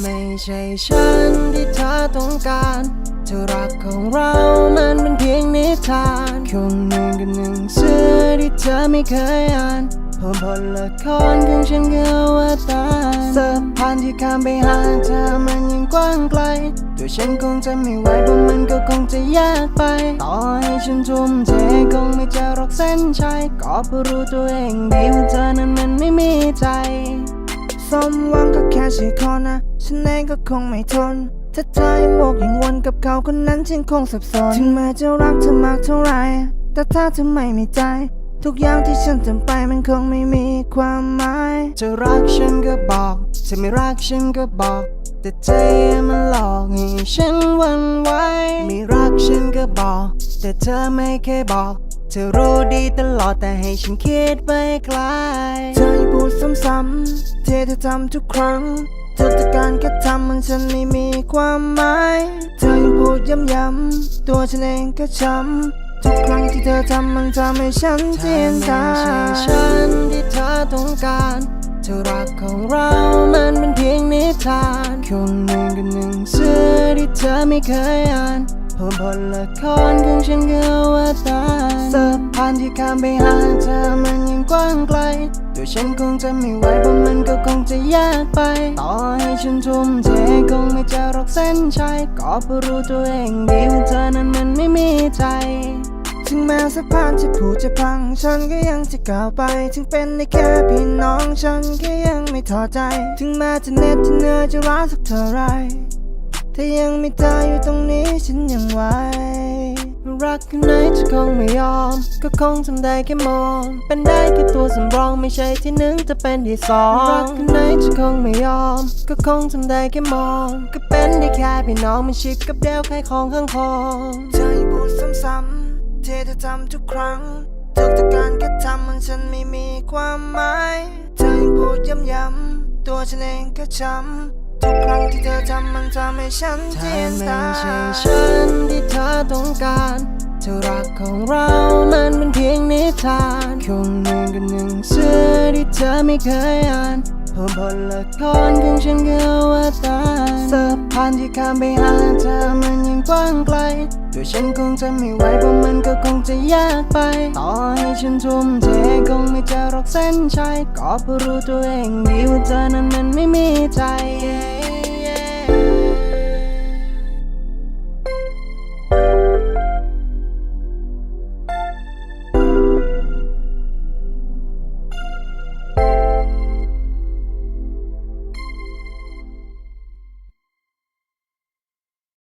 ไม่ใช่ฉันที่เธอต้องการเธอรักของเรามันเป็นเพียงนิทานคงหนึ่งกับหนึ่งเสื้อที่เธอไม่เคยอ่านเพิ่มบทละครของฉันก็ว่าตายสะพานที่ข้ามไปหาเธอมันยังกว้างไกล ตัวฉันคงจะไม่ไหวเพราะมันก็คงจะยากไป ต่อให้ฉันทุ่มเทคงไม่เจอรอกเส้นชัยก็เพราะรู้ตัวเองดีว่าเธอนั้นมันไม่มีใจ สมหวังก็แค่ชื่อคนนะ ฉันเองก็คงไม่ทน ถ้าเธอยังโมกยังวนกับเขาคนนั้นฉันคงสับสน ถึงแม้จะรักเธอมากเท่าไร แต่ถ้าเธอไม่มีใจ ทุกอย่างที่ฉันทำไปมันคงไม่มีความหมายจะรักฉันก็บอกจะไม่รักฉันก็บอก แต่ใจมันหลอกให้ฉันหวันไหวไม่รักฉันก็บอก แต่เธอไม่เคยบอก เธอรู้ดีตลอดแต่ให้ฉันคิดไปไกลเธอยังพูดซ้ำๆที่เธอทำทุกครั้งทุกการกระทำของฉันไม่มีความหมายเธอยังพูดย้ำๆตัวฉันเองก็ช้ำทุกครั้งที่เธอทำมันทำให้ฉันเธเจีอยนไม่ตาใช่ฉันที่เธอต้องการเธอรักของเรามันเป็นเพียงนิทานคงหนึ่งกับหนึ่งเสื้อที่เธอไม่เคยอ่าน เพิ่มบทละครของฉันก็ว่าตายสะพานที่ข้ามไปหาเธอมันยังกว้างไกลตัวฉันคงจะไม่ไหวเพราะมันก็คงจะยากไป ต่อให้ฉันทุ่มเทคงไม่เจอหรอกเส้นชัยก็เพราะรู้ตัวเองดีว่าเธอนั้นมันไม่มีใจถึงแม้สะพานจะผุจะพัง ฉันก็ยังจะก้าวไป ถึงเป็นได้แค่พี่น้อง ฉันก็ยังไม่ท้อใจ ถึงแม้จะเหน็ดจะเหนื่อยจะร้าสักเท่าไร ถ้ายังมีเธออยู่ตรงนี้ฉันยังไหวรักแค่ไหนจะคงไม่ยอม ก็คงทำได้แค่มอง เป็นได้แค่ตัวสำรองไม่ใช่ที่หนึ่งจะเป็นที่สองรักแค่ไหนจะคงไม่ยอม ก็คงทำได้แค่มอง ก็เป็นได้แค่พี่น้องไม่ชิดกับเดวขายของข้างคองเธอยังพูดซ้ำๆที่เธอทำทุกครั้งทุกๆการกระทำของฉันไม่มีความหมายเธอยังพูดย้ำๆตัวฉันเองก็ช้ำ ทุกครั้งที่เธอทำมันทำให้ฉันเธเจีอยนไม่ตาใช่ฉันที่เธอต้องการเธอรักของเรามันเป็นเพียงนิทานคงหนึ่งกับหนึ่งเสื้อที่เธอไม่เคยอ่านเพิ่มบทละครของฉันก็ว่าตายสะพานที่ข้ามไปหาเธอมันยังกว้างไกลตัวฉันคงจะไม่ไหวเพราะมันก็คงจะยากไป ต่อให้ฉันทุ่มเทคงไม่เจอหรอกเส้นชัยก็เพราะรู้ตัวเองดีว่าเธอนั้นมันไม่มีใจ